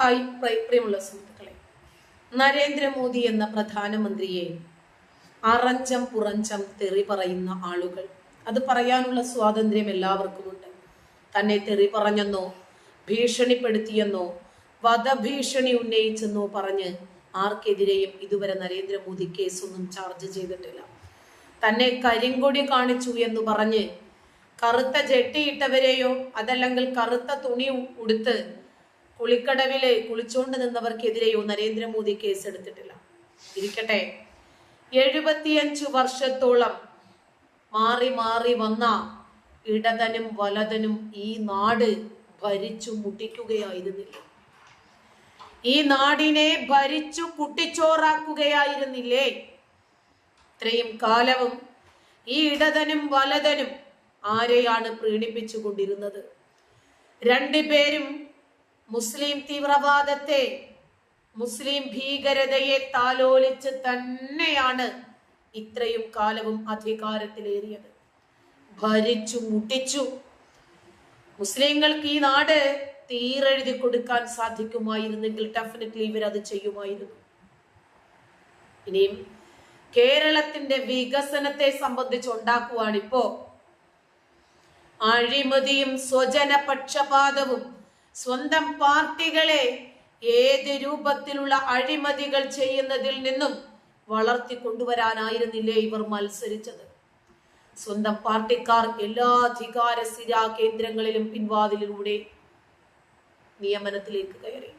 Hi പ്രിയ- പ്രിയമുള്ള സുഹൃത്തുക്കളെ. നരേന്ദ്രമോദി എന്ന പ്രധാനമന്ത്രിയെ അറഞ്ചം പുറഞ്ചം തെറി പറയുന്ന ആളുകൾ. അത് പറയാനുള്ള സ്വാതന്ത്ര്യം എല്ലാവർക്കുമുണ്ട്. തന്നെ തെറി പറഞ്ഞെന്നോ ഭീഷണിപ്പെടുത്തിയെന്നോ വധഭീഷണി ഉന്നയിച്ചെന്നോ പറഞ്ഞ് ആർക്കെതിരെയും ഇതുവരെ നരേന്ദ്രമോദി കേസൊന്നും ചാർജ് ചെയ്തിട്ടില്ല. തന്നെ കരിങ്കൊടി കാണിച്ചു എന്ന് പറഞ്ഞ് കറുത്ത ജെട്ടിയിട്ടവരെയോ അതല്ലെങ്കിൽ കറുത്ത തുണി ഉടുത്ത് കുളിക്കടവിൽ കുളിച്ചോണ്ട് നിന്നവർക്കെതിരെയോ നരേന്ദ്രമോദി കേസെടുത്തിട്ടില്ല. ഇരിക്കട്ടെ. എഴുപത്തിയഞ്ചു വർഷത്തോളം മാറി മാറി വന്ന ഇടതനും വലതനും ഈ നാട് ഭരിച്ചു മുട്ടിക്കുകയായിരുന്നില്ല. ഈ നാടിനെ ഭരിച്ചു കുട്ടിച്ചോറാക്കുകയായിരുന്നില്ലേ? ഇത്രയും കാലവും ഈ ഇടതനും വലതനും ആരെയാണ് പ്രീണിപ്പിച്ചുകൊണ്ടിരുന്നത് രണ്ടുപേരും മുസ്ലിം തീവ്രവാദത്തെ മുസ്ലിം ഭീകരതയെ താലോലിച്ച് തന്നെയാണ് ഇത്രയും കാലവും അധികാരത്തിലേറിയത്. ഭരിച്ചു മുട്ടിച്ചു. മുസ്ലിങ്ങൾക്ക് ഈ നാട് തീരെഴുതി കൊടുക്കാൻ സാധിക്കുമായിരുന്നെങ്കിൽ ഡെഫിനറ്റ്ലി ഇവരത് ചെയ്യുമായിരുന്നു. ഇനിയും കേരളത്തിന്റെ വികസനത്തെ സംബന്ധിച്ച് ഉണ്ടാക്കുവാണിപ്പോ അഴിമതിയും സ്വജന പക്ഷപാതവും സ്വന്തം പാർട്ടികളെ ഏത് രൂപത്തിലുള്ള അഴിമതികൾ ചെയ്യുന്നതിൽ നിന്നും വളർത്തി കൊണ്ടുവരാനായിരുന്നില്ലേ ഇവർ മത്സരിച്ചത്? സ്വന്തം പാർട്ടിക്കാർ എല്ലാ അധികാര സ്ഥിരാ കേന്ദ്രങ്ങളിലും പിൻവാതിലിലൂടെ നിയമനത്തിലേക്ക് കയറി.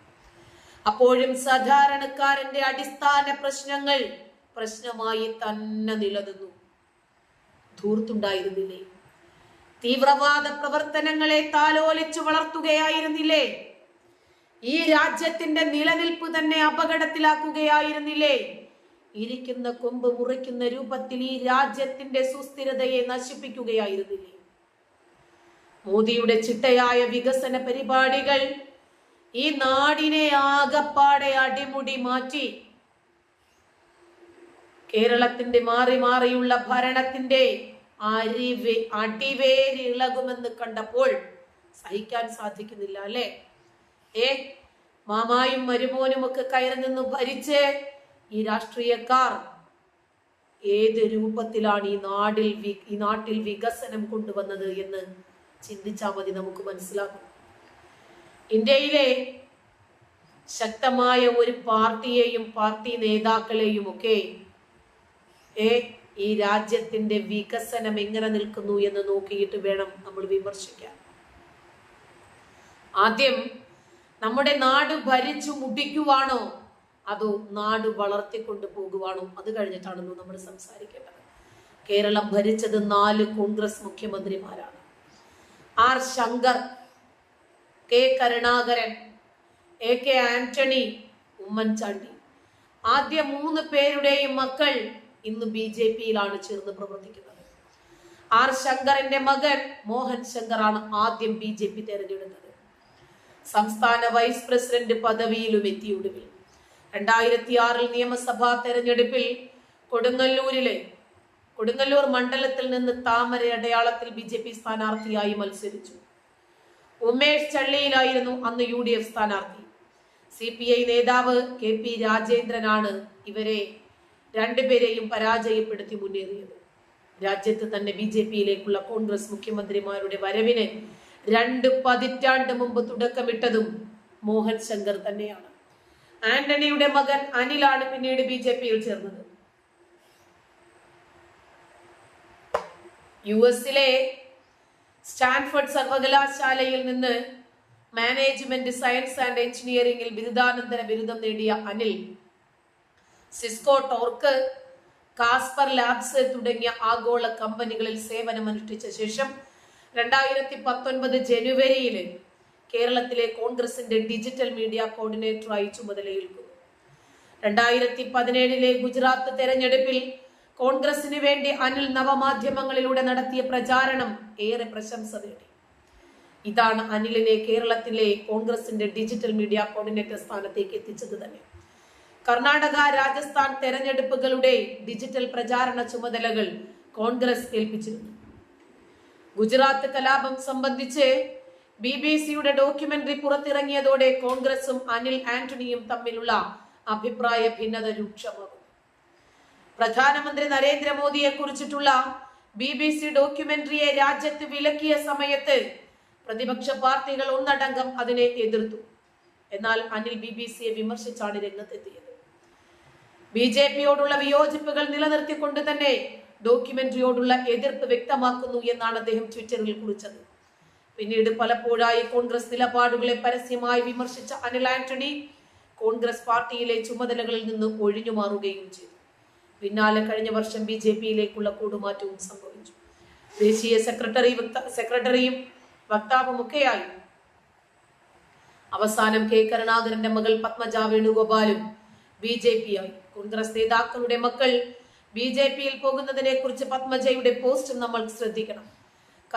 അപ്പോഴും സാധാരണക്കാരന്റെ അടിസ്ഥാന പ്രശ്നങ്ങൾ പ്രശ്നമായി തന്നെ നിലനിന്നു. ധൂർത്തുണ്ടായിരുന്നില്ലേ? തീവ്രവാദ പ്രവർത്തനങ്ങളെ താലോലിച്ചു വളർത്തുകയായിരുന്നില്ലേ? ഈ രാജ്യത്തിന്റെ നിലനിൽപ്പ് തന്നെ അപകടത്തിലാക്കുകയായിരുന്നില്ലേ? ഇരിക്കുന്ന കൊമ്പ് മുറിക്കുന്ന രൂപത്തിൽ ഈ രാജ്യത്തിന്റെ സുസ്ഥിരതയെ നശിപ്പിക്കുകയായിരുന്നില്ലേ? മോദിയുടെ ചിട്ടയായ വികസന പരിപാടികൾ ഈ നാടിനെ ആകപ്പാടെ അടിമുടി മാറ്റി. കേരളത്തിന്റെ മാറി മാറിയുള്ള ഭരണത്തിന്റെ അരിവേ അടിവേരിളകുമെന്ന് കണ്ടപ്പോൾ സഹിക്കാൻ സാധിക്കുന്നില്ല അല്ലെ? ഏ മാമായും മരുമോനും ഒക്കെ കയറി നിന്ന് ഭരിച്ച് ഈ രാഷ്ട്രീയക്കാർ. ഏത് രൂപത്തിലാണ് ഈ നാടിൽ ഈ നാട്ടിൽ വികസനം കൊണ്ടുവന്നത് എന്ന് ചിന്തിച്ചാൽ മതി നമുക്ക് മനസ്സിലാക്കും. ഇന്ത്യയിലെ ശക്തമായ ഒരു പാർട്ടിയെയും പാർട്ടി നേതാക്കളെയും ഒക്കെ ഏ ഈ രാജ്യത്തിന്റെ വികസനം എങ്ങനെ നിൽക്കുന്നു എന്ന് നോക്കിയിട്ട് വേണം നമ്മൾ വിമർശിക്കാൻ. ആദ്യം നമ്മുടെ നാട് ഭരിച്ചു മുടിക്കുവാണോ അതോ നാട് വളർത്തിക്കൊണ്ട് പോകുവാണോ? അത് കഴിഞ്ഞിട്ടാണല്ലോ നമ്മൾ സംസാരിക്കേണ്ടത്. കേരളം ഭരിച്ചത് നാല് Congress മുഖ്യമന്ത്രിമാരാണ്. R Shankar K Karunakaran A K Antony Oommen Chandy. ആദ്യ മൂന്ന് പേരുടെയും മക്കൾ ഇന്ന് ബി ജെ പിയിലാണ് ചേർന്ന് പ്രവർത്തിക്കുന്നത്. ആർ ശങ്കറിന്റെ മകൻ മോഹൻ ശങ്കറാണ് ആദ്യം ബി ജെ പി തെരഞ്ഞെടുത്തത്. സംസ്ഥാന വൈസ് പ്രസിഡന്റ് പദവിയിലും എത്തി ഒടുവിൽ. രണ്ടായിരത്തി ആറിൽ നിയമസഭാ തെരഞ്ഞെടുപ്പിൽ കൊടുങ്ങല്ലൂരിലെ കൊടുങ്ങല്ലൂർ മണ്ഡലത്തിൽ നിന്ന് താമര അടയാളത്തിൽ ബി ജെ പി സ്ഥാനാർത്ഥിയായി മത്സരിച്ചു. ഉമേഷ് ചള്ളിയിലായിരുന്നു അന്ന് യു ഡി എഫ് സ്ഥാനാർത്ഥി. സി പി ഐ നേതാവ് കെ പി രാജേന്ദ്രനാണ് ഇവരെ രണ്ടുപേരെയും പരാജയപ്പെടുത്തി മുന്നേറിയത്. രാജ്യത്ത് തന്നെ ബി ജെ പിയിലേക്കുള്ള കോൺഗ്രസ് മുഖ്യമന്ത്രിമാരുടെ വരവിന് രണ്ട് പതിറ്റാണ്ട് മുമ്പ് തുടക്കമിട്ടതും മോഹൻ ശങ്കർ തന്നെയാണ്. ആന്റണിയുടെ മകൻ അനിലാണ് പിന്നീട് ബി ജെ പിയിൽ ചേർന്നത്. യു എസിലെ സ്റ്റാൻഫോർഡ് സർവകലാശാലയിൽ നിന്ന് മാനേജ്മെന്റ് സയൻസ് ആൻഡ് എഞ്ചിനീയറിംഗിൽ ബിരുദാനന്തര ബിരുദം നേടിയ Anil Cisco Torque Kasper Labs തുടങ്ങിയ ആഗോള കമ്പനികളിൽ സേവനമനുഷ്ഠിച്ച ശേഷം രണ്ടായിരത്തി പത്തൊൻപത് ജനുവരിയിൽ കേരളത്തിലെ കോൺഗ്രസിന്റെ ഡിജിറ്റൽ മീഡിയ കോർഡിനേറ്ററായി ചുമതലയേൽക്കുന്നു. രണ്ടായിരത്തി പതിനേഴിലെ ഗുജറാത്ത് തെരഞ്ഞെടുപ്പിൽ കോൺഗ്രസിന് വേണ്ടി അനിൽ നവമാധ്യമങ്ങളിലൂടെ നടത്തിയ പ്രചാരണം ഏറെ പ്രശംസ നേടി. ഇതാണ് അനിലിനെ കേരളത്തിലെ കോൺഗ്രസിന്റെ ഡിജിറ്റൽ മീഡിയ കോർഡിനേറ്റർ സ്ഥാനത്തേക്ക് എത്തിച്ചത് തന്നെ. കർണാടക രാജസ്ഥാൻ തെരഞ്ഞെടുപ്പുകളുടെ ഡിജിറ്റൽ പ്രചാരണ ചുമതലകൾ കോൺഗ്രസ് ഏൽപ്പിച്ചിരുന്നു. ഗുജറാത്ത് കലാപം സംബന്ധിച്ച് ബി ബി സിയുടെ ഡോക്യുമെന്ററി പുറത്തിറങ്ങിയതോടെ കോൺഗ്രസും അനിൽ ആന്റണിയും തമ്മിലുള്ള അഭിപ്രായ ഭിന്നത രൂക്ഷമാകും. പ്രധാനമന്ത്രി നരേന്ദ്രമോദിയെ കുറിച്ചിട്ടുള്ള ബി ബി സി ഡോക്യുമെന്ററിയെ രാജ്യത്ത് വിലക്കിയ സമയത്ത് പ്രതിപക്ഷ പാർട്ടികൾ ഒന്നടങ്കം അതിനെ എതിർത്തു. എന്നാൽ അനിൽ ബി ബി സിയെ വിമർശിച്ചാണ് രംഗത്തെത്തിയത്. ബി ജെ പിയോടുള്ള വിയോജിപ്പുകൾ നിലനിർത്തിക്കൊണ്ട് തന്നെ ഡോക്യുമെന്ററിയോടുള്ള എതിർപ്പ് വ്യക്തമാക്കുന്നു എന്നാണ് അദ്ദേഹം ട്വിറ്ററിൽ കുറിച്ചത്. പിന്നീട് പലപ്പോഴായി കോൺഗ്രസ് നിലപാടുകളെ പരസ്യമായി വിമർശിച്ച അനിൽ ആന്റണി കോൺഗ്രസ് പാർട്ടിയിലെ ചുമതലകളിൽ നിന്ന് ഒഴിഞ്ഞു മാറുകയും ചെയ്തു. പിന്നാലെ കഴിഞ്ഞ വർഷം ബി ജെ പിയിലേക്കുള്ള കൂടുമാറ്റവും സംഭവിച്ചു. ദേശീയ സെക്രട്ടറി സെക്രട്ടറിയും വക്താവുമൊക്കെയായി. അവസാനം കെ കരുണാകരന്റെ മകൾ പത്മജ വേണുഗോപാലും ബി ജെ പി ആയി കോൺഗ്രസ് നേതാക്കളുടെ മക്കൾ ബി ജെ പിയിൽ പോകുന്നതിനെ കുറിച്ച് പത്മജയുടെ പോസ്റ്റ് നമ്മൾ ശ്രദ്ധിക്കണം.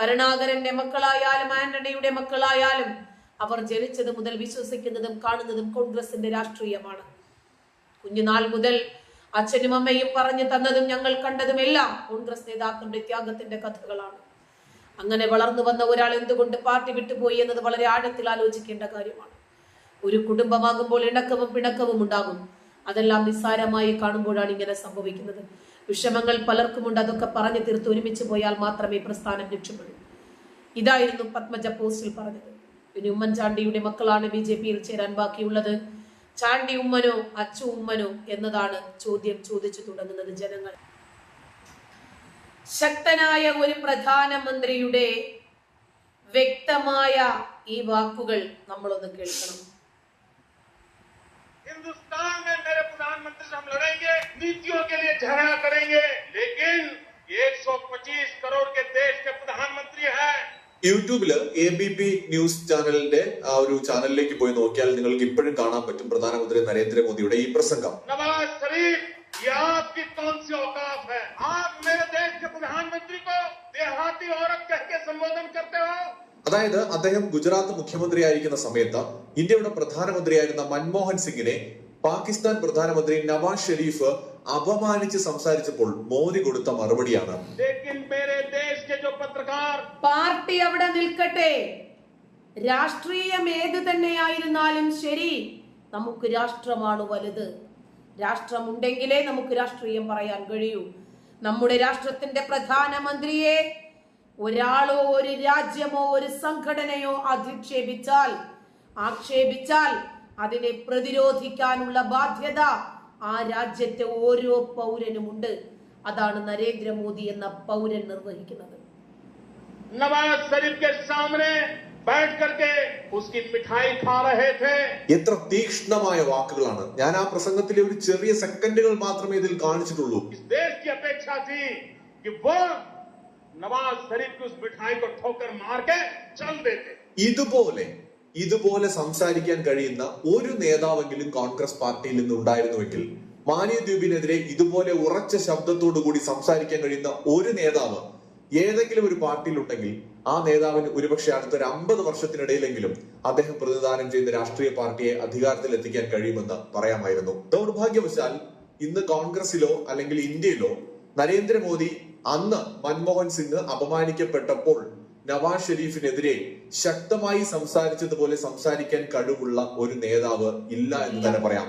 കരുണാകരന്റെ മക്കളായാലും ആന്റണിയുടെ മക്കളായാലും അവർ ജനിച്ചത് മുതൽ വിശ്വസിക്കുന്നതും കാണുന്നതും കോൺഗ്രസിന്റെ രാഷ്ട്രീയമാണ്. കുഞ്ഞുനാൾ മുതൽ അച്ഛനും അമ്മയും പറഞ്ഞു തന്നതും ഞങ്ങൾ കണ്ടതുമെല്ലാം കോൺഗ്രസ് നേതാക്കളുടെ ത്യാഗത്തിന്റെ കഥകളാണ്. അങ്ങനെ വളർന്നു വന്ന ഒരാൾ എന്തുകൊണ്ട് പാർട്ടി വിട്ടുപോയി എന്നത് വളരെ ആഴത്തിൽ ആലോചിക്കേണ്ട കാര്യമാണ്. ഒരു കുടുംബമാകുമ്പോൾ ഇണക്കവും പിണക്കവും ഉണ്ടാകും. അതെല്ലാം നിസ്സാരമായി കാണുമ്പോഴാണ് ഇങ്ങനെ സംഭവിക്കുന്നത്. വിഷമങ്ങൾ പലർക്കുമുണ്ട് അതൊക്കെ പറഞ്ഞു തീർത്ത് ഒരുമിച്ച് പോയാൽ മാത്രമേ പ്രസ്ഥാനം രക്ഷപ്പെടൂ. ഇതായിരുന്നു പത്മജ പോസ്റ്റിൽ പറഞ്ഞത്. പിന്നെ ഉമ്മൻചാണ്ടിയുടെ മക്കളാണ് ബി ജെ പിയിൽ ചേരാൻ ബാക്കിയുള്ളത്. ചാണ്ടി ഉമ്മനോ അച്ചു ഉമ്മനോ എന്നതാണ് ചോദ്യം ചോദിച്ചു തുടങ്ങുന്നത് ജനങ്ങൾ. ശക്തനായ ഒരു പ്രധാനമന്ത്രിയുടെ വ്യക്തമായ ഈ വാക്കുകൾ നമ്മളൊന്ന് കേൾക്കണം. हिंदुस्तान में मेरे प्रधानमंत्री से हम लड़ेंगे नीतियों के लिए झगड़ा करेंगे लेकिन 125 करोड़ के देश के प्रधानमंत्री हैं യൂട്യൂബില് എ ബി പി ന്യൂസ് ചാനലിന്റെ ആ ഒരു ചാനലിലേക്ക് പോയി നോക്കിയാൽ നിങ്ങൾക്ക് ഇപ്പോഴും കാണാൻ പറ്റും പ്രധാനമന്ത്രി നരേന്ദ്രമോദിയുടെ ഈ പ്രസംഗം नवाज शरीफ ये आपकी कौन सी औकात है आप मेरे देश के प्रधानमंत्री को देहाती औरत कह के संबोधन करते हो അതായത് അദ്ദേഹം ഗുജറാത്ത് മുഖ്യമന്ത്രിയായിരിക്കുന്ന സമയത്ത് ഇന്ത്യയുടെ പ്രധാനമന്ത്രിയായിരുന്ന മൻമോഹൻ സിംഗിനെ പാകിസ്ഥാൻ പ്രധാനമന്ത്രി നവാസ് ഷെരീഫ് അപമാനിച്ച് സംസാരിച്ചപ്പോൾ മോദി കൊടുത്ത മറുപടിയാണ്. പാർട്ടി അവിടെ നിൽക്കട്ടെ. രാഷ്ട്രീയം ഏത് തന്നെയായിരുന്നാലും ശരി നമുക്ക് രാഷ്ട്രമാണ് വലുത്. രാഷ്ട്രമുണ്ടെങ്കിലേ നമുക്ക് രാഷ്ട്രീയം പറയാൻ കഴിയൂ. നമ്മുടെ രാഷ്ട്രത്തിന്റെ പ്രധാനമന്ത്രിയെ ഒരാളോ ഒരു രാജ്യമോ ഒരു സംഘടനയോ അധിക്ഷേപിച്ചാൽ ആക്ഷേപിച്ചാൽ അതിനെ പ്രതിരോധിക്കാനുള്ള ബാധ്യത ആ രാജ്യത്തെ ഓരോ പൗരനുമുണ്ട്. അതാണ് നരേന്ദ്രമോദി എന്ന പൗരൻ നിർവഹിക്കുന്നത്. എത്ര തീക്ഷ്ണമായ വാക്കുകളാണ്. ഞാൻ ആ പ്രസംഗത്തിലെ ഒരു ചെറിയ സെക്കൻഡുകൾ മാത്രമേ ഇതിൽ കാണിച്ചിട്ടുള്ളൂ. നവാസ് ഷരീഫ് ഉസ് മിഠായി കോ ഠോക്കർ മാർ കെ ചൽ ദേത്തെ ഇതുപോലെ ഇതുപോലെ സംസാരിക്കാൻ കഴിയുന്ന ഒരു നേതാവെങ്കിലും കോൺഗ്രസ് പാർട്ടിയിൽ നിന്ന് ഉണ്ടായിരുന്നുവെങ്കിൽ മാനിയ ദ്വീപിനെതിരെ ഇതുപോലെ ഉറച്ച ശബ്ദത്തോടു കൂടി സംസാരിക്കാൻ കഴിയുന്ന ഒരു നേതാവ് ഏതെങ്കിലും ഒരു പാർട്ടിയിലുണ്ടെങ്കിൽ ആ നേതാവിന് ഒരുപക്ഷെ അടുത്തൊരു അമ്പത് വർഷത്തിനിടയിലെങ്കിലും അദ്ദേഹം പ്രതിദാനം ചെയ്ത രാഷ്ട്രീയ പാർട്ടിയെ അധികാരത്തിൽ എത്തിക്കാൻ കഴിയുമെന്ന് പറയാമായിരുന്നു. ദൗർഭാഗ്യവശാൽ ഇന്ന് കോൺഗ്രസിലോ അല്ലെങ്കിൽ ഇന്ത്യയിലോ നരേന്ദ്രമോദി അന്ന് മൻമോഹൻ സിംഗ് അപമാനിക്കപ്പെട്ടപ്പോൾ നവാസ് ഷെരീഫിനെതിരെ ശക്തമായി സംസാരിച്ചതുപോലെ സംസാരിക്കാൻ കഴിവുള്ള ഒരു നേതാവ് ഇല്ല എന്ന് തന്നെ പറയാം.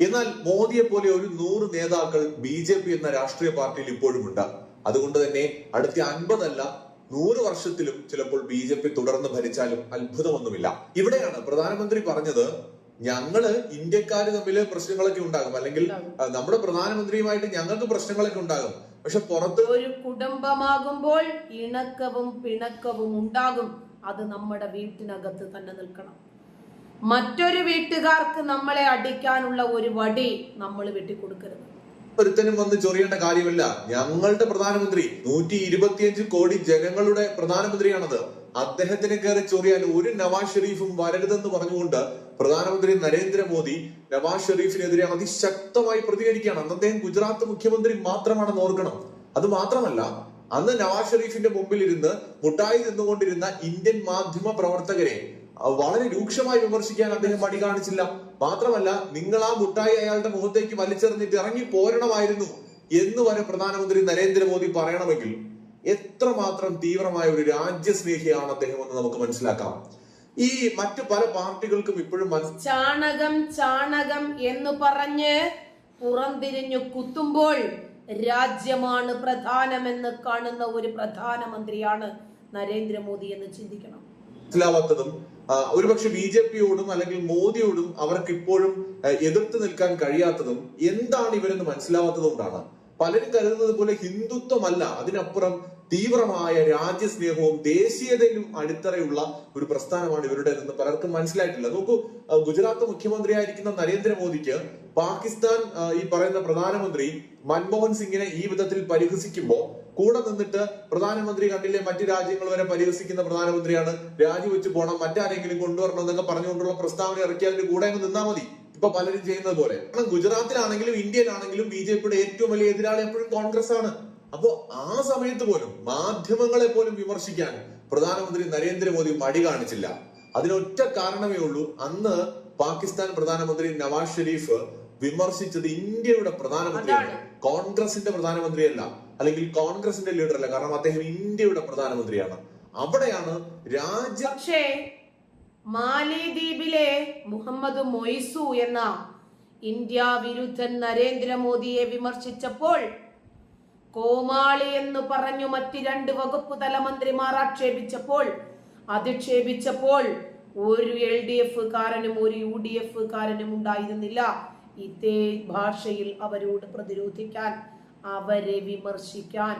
എന്നാൽ മോദിയെ പോലെ ഒരു നൂറ് നേതാക്കൾ ബി ജെ പി എന്ന രാഷ്ട്രീയ പാർട്ടിയിൽ ഇപ്പോഴും ഉണ്ട്. അതുകൊണ്ട് തന്നെ അടുത്ത അൻപതല്ല നൂറ് വർഷത്തിലും ചിലപ്പോൾ ബി ജെ പി തുടർന്ന് ഭരിച്ചാലും അത്ഭുതമൊന്നുമില്ല. ഇവിടെയാണ് പ്രധാനമന്ത്രി പറഞ്ഞത് ഞങ്ങൾ ഇന്ത്യക്കാര് തമ്മിൽ പ്രശ്നങ്ങളൊക്കെ ഉണ്ടാകും. അല്ലെങ്കിൽ നമ്മുടെ പ്രധാനമന്ത്രിയുമായിട്ട് ഞങ്ങൾക്ക് പ്രശ്നങ്ങളൊക്കെ ഉണ്ടാകും. പക്ഷെ പുറത്ത് ഒരു കുടുംബമാകുമ്പോൾ ഇണക്കവും പിണക്കവും ഉണ്ടാകും. അത് നമ്മുടെ വീട്ടിനകത്ത് തന്നെ നിൽക്കണം. മറ്റൊരു വീട്ടുകാർക്ക് നമ്മളെ അടിക്കാനുള്ള ഒരു വടി നമ്മൾ വെട്ടിക്കൊടുക്കരുത്. ഒരുത്തനും വന്ന് ചൊറിയേണ്ട കാര്യമില്ല. ഞങ്ങളുടെ പ്രധാനമന്ത്രി നൂറ്റി ഇരുപത്തിയഞ്ച് കോടി ജനങ്ങളുടെ പ്രധാനമന്ത്രിയാണത്. അദ്ദേഹത്തിന് കയറി ചൊറിയാൻ ഒരു നവാസ് ഷെരീഫും വരരുതെന്ന് പറഞ്ഞുകൊണ്ട് പ്രധാനമന്ത്രി നരേന്ദ്രമോദി നവാസ് ഷെരീഫിനെതിരെ അതിശക്തമായി പ്രതികരിക്കുകയാണ്. അന്ന് അദ്ദേഹം ഗുജറാത്ത് മുഖ്യമന്ത്രി മാത്രമാണെന്ന് ഓർക്കണം. അത് മാത്രമല്ല അന്ന് നവാസ് ഷെരീഫിന്റെ മുമ്പിൽ ഇരുന്ന് മുട്ടായി നിന്നുകൊണ്ടിരുന്ന ഇന്ത്യൻ മാധ്യമ പ്രവർത്തകരെ വളരെ രൂക്ഷമായി വിമർശിക്കാൻ അദ്ദേഹം മടി കാണിച്ചില്ല. മാത്രമല്ല നിങ്ങൾ ആ മുട്ടായി അയാളുടെ മുഖത്തേക്ക് വലിച്ചെറിഞ്ഞിട്ട് ഇറങ്ങി പോരണമായിരുന്നു എന്ന് വരെ പ്രധാനമന്ത്രി നരേന്ദ്രമോദി പറയണമെങ്കിൽ എത്രമാത്രം തീവ്രമായ ഒരു രാജ്യസ്നേഹിയാണ് അദ്ദേഹം എന്ന് നമുക്ക് മനസ്സിലാക്കാം. ഈ മറ്റു പല പാർട്ടികൾക്കും ഇപ്പോഴും ചാണകം ചാണകം എന്ന് പറഞ്ഞ് പുറംതിരിഞ്ഞു കുത്തുമ്പോൾ രാജ്യമാണ് പ്രധാനമെന്ന് കാണുന്ന ഒരു പ്രധാനമന്ത്രിയാണ് നരേന്ദ്രമോദി എന്ന് ചിന്തിക്കണം. മനസ്സിലാവാത്തതും ഒരുപക്ഷെ ബി ജെ പിയോടും അല്ലെങ്കിൽ മോദിയോടും അവർക്ക് ഇപ്പോഴും എതിർത്ത് നിൽക്കാൻ കഴിയാത്തതും എന്താണ് ഇവരെന്ന് മനസ്സിലാവാത്തത് കൊണ്ടാണ്. പലരും കരുതുന്നത് പോലെ ഹിന്ദുത്വമല്ല. അതിനപ്പുറം തീവ്രമായ രാജ്യസ്നേഹവും ദേശീയതയിലും അടിത്തറയുള്ള ഒരു പ്രസ്ഥാനമാണ് ഇവരുടെ എന്ന് പലർക്കും മനസ്സിലായിട്ടില്ല. നോക്കൂ ഗുജറാത്ത് മുഖ്യമന്ത്രിയായിരിക്കുന്ന നരേന്ദ്രമോദിക്ക് പാകിസ്ഥാൻ ഈ പറയുന്ന പ്രധാനമന്ത്രി മൻമോഹൻ സിംഗിനെ ഈ വിധത്തിൽ പരിഹസിക്കുമ്പോൾ കൂടെ നിന്നിട്ട് പ്രധാനമന്ത്രി കണ്ടില്ലേ മറ്റു രാജ്യങ്ങൾ വരെ പരിഹസിക്കുന്ന പ്രധാനമന്ത്രിയാണ് രാജിവെച്ച് പോകണം മറ്റാരെങ്കിലും കൊണ്ടുവരണം എന്നൊക്കെ പറഞ്ഞുകൊണ്ടുള്ള പ്രസ്താവന ഇറക്കി അതിന്റെ കൂടെ അങ്ങ് നിന്നാ മതി. ഇപ്പൊ പലരും ചെയ്യുന്നത് പോലെ. കാരണം ഗുജറാത്തിലാണെങ്കിലും ഇന്ത്യയിലാണെങ്കിലും ബി ജെ പിയുടെ ഏറ്റവും വലിയ എതിരാളി എപ്പോഴും കോൺഗ്രസ് ആണ് അപ്പോ ആ സമയത്ത് പോലും മാധ്യമങ്ങളെ പോലും വിമർശിക്കാൻ പ്രധാനമന്ത്രി നരേന്ദ്രമോദി മടി കാണിച്ചില്ല. അതിനൊറ്റ കാരണമേ ഉള്ളൂ അന്ന് പാകിസ്ഥാൻ പ്രധാനമന്ത്രി നവാസ് ഷെരീഫ് വിമർശിച്ചത് ഇന്ത്യയുടെ പ്രധാനമന്ത്രിയാണ്. കോൺഗ്രസിന്റെ പ്രധാനമന്ത്രിയല്ല അല്ലെങ്കിൽ കോൺഗ്രസിന്റെ ലീഡർ അല്ല കാരണം അദ്ദേഹം ഇന്ത്യയുടെ പ്രധാനമന്ത്രിയാണ്. അവിടെയാണ് രാജ്യ മാലിദ്വീപിലെ മുഹമ്മദ് മൊയ്സു എന്ന ഇന്ത്യ വിരുദ്ധൻ നരേന്ദ്രമോദിയെ വിമർശിച്ചപ്പോൾ കോമാളി എന്ന് പറഞ്ഞു മറ്റ് രണ്ട് വകുപ്പ് തലമന്ത്രിമാർ ആക്ഷേപിച്ചപ്പോൾ അധിക്ഷേപിച്ചപ്പോൾ ഒരു എൽ ഡി എഫ് കാരനും ഒരു യു ഡി എഫ് കാരനും ഉണ്ടായിരുന്നില്ല. ഇതേ ഭാഷയിൽ അവരോട് പ്രതിരോധിക്കാൻ അവരെ വിമർശിക്കാൻ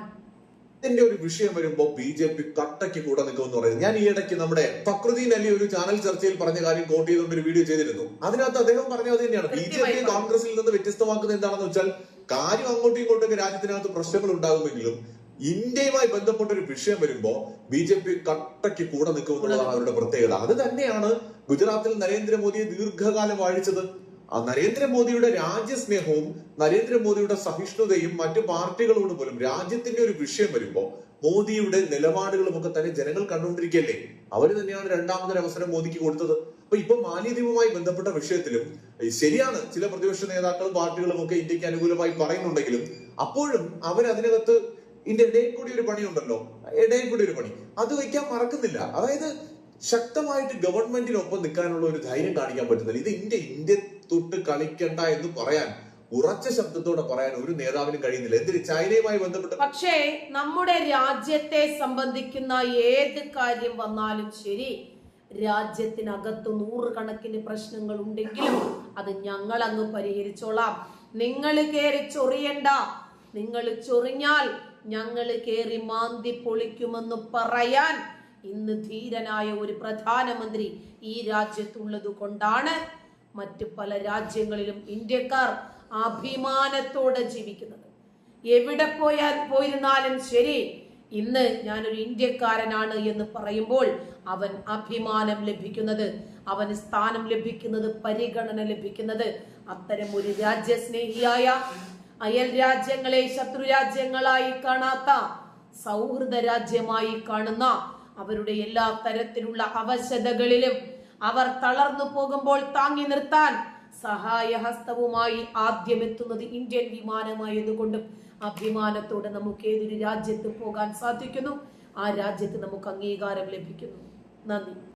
ഇതിന്റെ ഒരു വിഷയം വരുമ്പോൾ ബി ജെ പി കട്ടയ്ക്ക് കൂടെ നിൽക്കുമെന്ന് പറയുന്നത് ഞാൻ ഈ ഇടയ്ക്ക് നമ്മുടെ ഫക്രുദ്ദീൻ അലി ഒരു ചാനൽ ചർച്ചയിൽ പറഞ്ഞ കാര്യം കോട്ട് ചെയ്തുകൊണ്ട് ഒരു വീഡിയോ ചെയ്തിരുന്നു. അതിനകത്ത് അദ്ദേഹം പറഞ്ഞത് തന്നെയാണ്. ബി ജെ പി കോൺഗ്രസിൽ നിന്ന് വ്യത്യസ്തമാക്കുന്നത് എന്താണെന്ന് വെച്ചാൽ കാര്യം അങ്ങോട്ടും ഇങ്ങോട്ടൊക്കെ രാജ്യത്തിനകത്ത് പ്രശ്നങ്ങൾ ഉണ്ടാകുമെങ്കിലും ഇന്ത്യയുമായി ബന്ധപ്പെട്ട ഒരു വിഷയം വരുമ്പോ ബി ജെ പി കട്ടയ്ക്ക് കൂടെ നിൽക്കുമെന്നുള്ളതാണ് അവരുടെ പ്രത്യേകത. അത് തന്നെയാണ് ഗുജറാത്തിൽ നരേന്ദ്രമോദിയെ ദീർഘകാലം വാഴിച്ചത്. നരേന്ദ്രമോദിയുടെ രാജ്യസ്നേഹവും നരേന്ദ്രമോദിയുടെ സഹിഷ്ണുതയും മറ്റു പാർട്ടികളോട് പോലും രാജ്യത്തിന്റെ ഒരു വിഷയം വരുമ്പോൾ മോദിയുടെ നിലപാടുകളും ഒക്കെ തന്നെ ജനങ്ങൾ കണ്ടുകൊണ്ടിരിക്കുകയല്ലേ? അവർ തന്നെയാണ് രണ്ടാമതൊരു അവസരം മോദിക്ക് കൊടുത്തത്. അപ്പൊ ഇപ്പൊ മാലിദ്വീപുമായി ബന്ധപ്പെട്ട വിഷയത്തിലും ശരിയാണ് ചില പ്രതിപക്ഷ നേതാക്കളും പാർട്ടികളും ഒക്കെ ഇന്ത്യയ്ക്ക് അനുകൂലമായി പറയുന്നുണ്ടെങ്കിലും അപ്പോഴും അവരതിനകത്ത് ഇതിന്റെ ഇടയിൽ കൂടി ഒരു പണിയുണ്ടല്ലോ? ഇടയിൽ കൂടി ഒരു പണി. അത് വയ്ക്കാൻ മറക്കുന്നില്ല. അതായത് ശക്തമായിട്ട് ഗവൺമെന്റിനൊപ്പം നിൽക്കാനുള്ള ഒരു ധൈര്യം കാണിക്കാൻ പറ്റുന്നില്ല. ഇത് ഇന്ത്യ ഇന്ത്യ തൊട്ട് കളിക്കണ്ട എന്ന് പറയാൻ ഉറച്ച ശബ്ദത്തോടെ പറയാൻ ഒരു നേതാവിനും കഴിയുന്നില്ല. എന്തിന്? ചൈനയുമായി ബന്ധപ്പെട്ട്. പക്ഷേ നമ്മുടെ രാജ്യത്തെ സംബന്ധിക്കുന്ന ഏത് കാര്യം വന്നാലും ശരി രാജ്യത്തിനകത്ത് നൂറുകണക്കിന് പ്രശ്നങ്ങൾ ഉണ്ടെങ്കിലും അത് ഞങ്ങൾ അങ്ങ് പരിഹരിച്ചോളാം. നിങ്ങൾ കയറി ചൊറിയണ്ട. നിങ്ങൾ ചൊറിഞ്ഞാൽ ഞങ്ങൾ കയറി മാന്തി പൊളിക്കുമെന്ന് പറയാൻ ഇന്ന് ധീരനായ ഒരു പ്രധാനമന്ത്രി ഈ രാജ്യത്തുള്ളത് കൊണ്ടാണ് മറ്റ് പല രാജ്യങ്ങളിലും ഇന്ത്യക്കാർ അഭിമാനത്തോടെ ജീവിക്കുന്നത്. എവിടെ പോയാൽ പോയിരുന്നാലും ശരി ഇന്ന് ഞാനൊരു ഇന്ത്യക്കാരനാണ് എന്ന് പറയുമ്പോൾ അവൻ അഭിമാനം ലഭിക്കുന്നത് അവന് സ്ഥാനം ലഭിക്കുന്നത് പരിഗണന ലഭിക്കുന്നത് അത്തരം ഒരു രാജ്യസ്നേഹിയായ അയൽ രാജ്യങ്ങളെ ശത്രു രാജ്യങ്ങളായി കാണാത്ത സൗഹൃദ രാജ്യമായി കാണുന്ന അവരുടെ എല്ലാ തരത്തിലുള്ള അവശതകളിലും അവർ തളർന്നു പോകുമ്പോൾ താങ്ങി നിർത്താൻ സഹായഹസ്തവുമായി ആദ്യം എത്തുന്നത് ഇന്ത്യൻ വിമാനമായതുകൊണ്ടും അഭിമാനത്തോടെ നമുക്ക് ഏതൊരു രാജ്യത്ത് പോകാൻ സാധിക്കുന്നു. ആ രാജ്യത്ത് നമുക്ക് അംഗീകാരം ലഭിക്കുന്നു. നന്ദി.